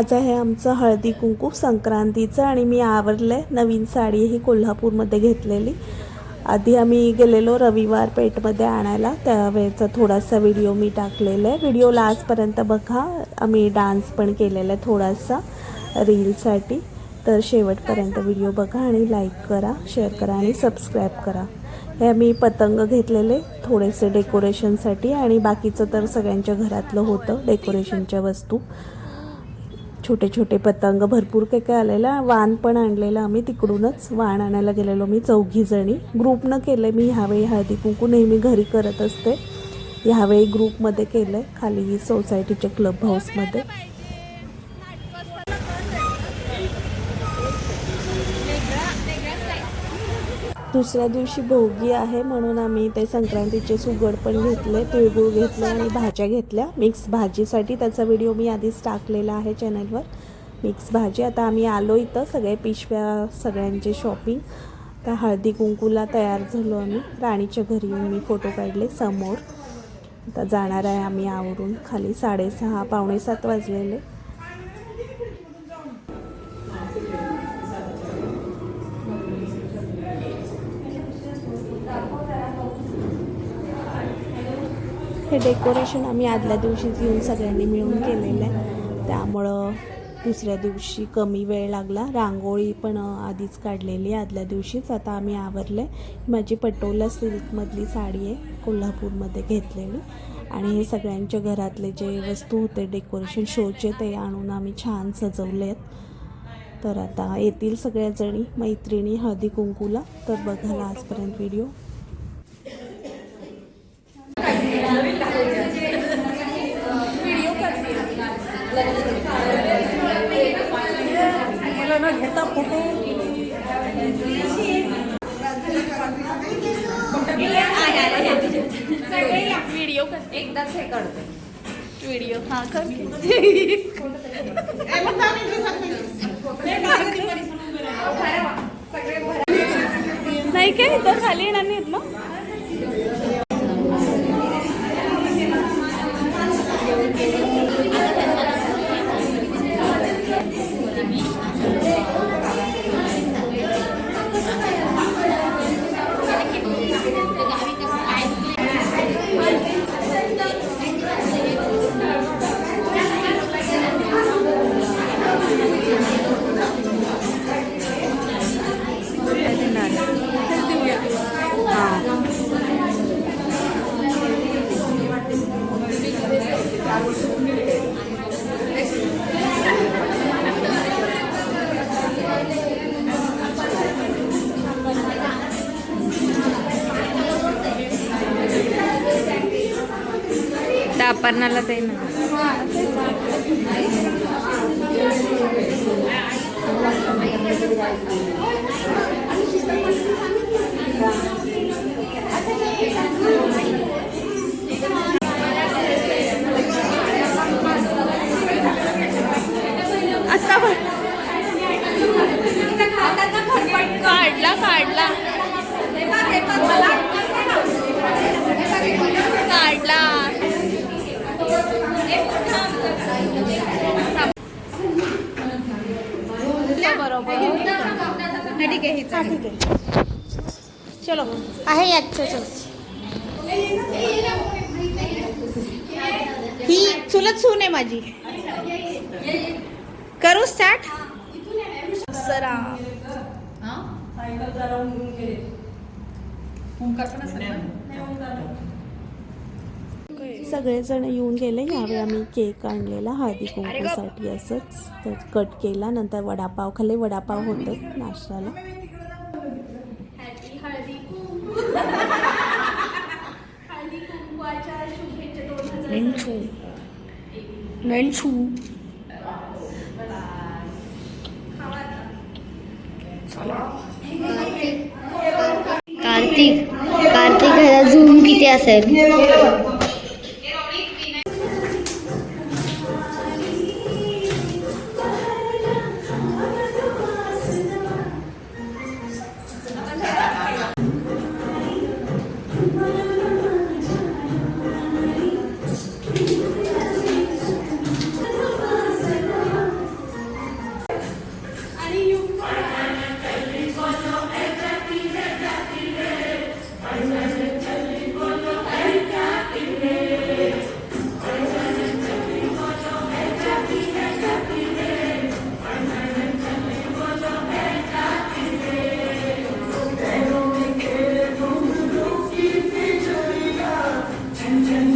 आज आहे आमचं हळदी कुंकू संक्रांतीचं आणि मी आवरले नवीन साडी ही कोल्हापूरमध्ये घेतलेली. आधी आम्ही गेलेलो रविवार पेठमध्ये आणायला त्यावेळेचा थोडासा व्हिडिओ मी टाकलेला. आहे व्हिडिओ लास्टपर्यंत बघा. आम्ही डान्स पण केलेला आहे थोडासा रीलसाठी. तर शेवटपर्यंत व्हिडिओ बघा आणि लाईक करा शेअर करा आणि सबस्क्राईब करा. हे आम्ही पतंग घेतलेले थोडेसे डेकोरेशनसाठी आणि बाकीचं तर सगळ्यांच्या घरातलं होतं डेकोरेशनच्या वस्तू. छोटे छोटे पतंग भरपूर काय काय आलेला. वाण पण आणलेलं आम्ही तिकडूनच. वाण आणायला गेलेलो मी चौघी जणी. ग्रुपनं केलं मी ह्यावेळी हळदी कुंकू. नेहमी घरी करत असते. ह्यावेळी ग्रुपमध्ये केलं आहे खाली सोसायटीच्या क्लब हाऊसमध्ये. दुसऱ्या दिवशी भोगी आहे म्हणून आम्ही ते संक्रांतीचे सुगड पण घेतले तिळगुळ घेतले आणि भाज्या घेतल्या. मिक्स भाजीसाठी त्याचा व्हिडिओ मी आधीच टाकलेला आहे चॅनलवर. मिक्स भाजी आता आम्ही आलो इथं सगळे पिशव्या सगळ्यांचे शॉपिंग. त्या हळदी कुंकूला तयार झालो आम्ही. राणीच्या घरी येऊन मी फोटो काढले समोर. आता जाणार आहे आम्ही आवरून. खाली साडेसहा पावणे सात वाजलेले. हे डेकोरेशन आम्ही आदल्या दिवशीच येऊन सगळ्यांनी मिळून केलेलं आहे. त्यामुळं दुसऱ्या दिवशी कमी वेळ लागला. रांगोळी पण आधीच काढलेली आहे आदल्या दिवशीच. आता आम्ही आवरले माझी पटोला सिल्कमधली साडी आहे कोल्हापूरमध्ये घेतलेली. आणि हे सगळ्यांच्या घरातले जे वस्तू होते डेकोरेशन शोचे ते आणून आम्ही छान सजवले आहेत तर आता येतील सगळ्याजणी मैत्रिणी हळदी कुंकूला. तर बघायला आजपर्यंत व्हिडिओ. व्हिडिओ एकदाच हे करते व्हिडिओ हा करते नाही काय इथं खाली येणार नाहीत मग डापरनाला ते ना आहे. चलो. आहे याच्या ही चुलत सून आहे माझी. करू स्टार्ट सरा. सगळेजण येऊन गेले यावेळी आम्ही केक आणलेला हळदी कुंकूसाठी असंच. तर कट केला नंतर वडापाव खाल्ले वडापाव होते नाश्त्याला. कार्तिक. कार्तिक ह्याला झूम किती असेल? attention.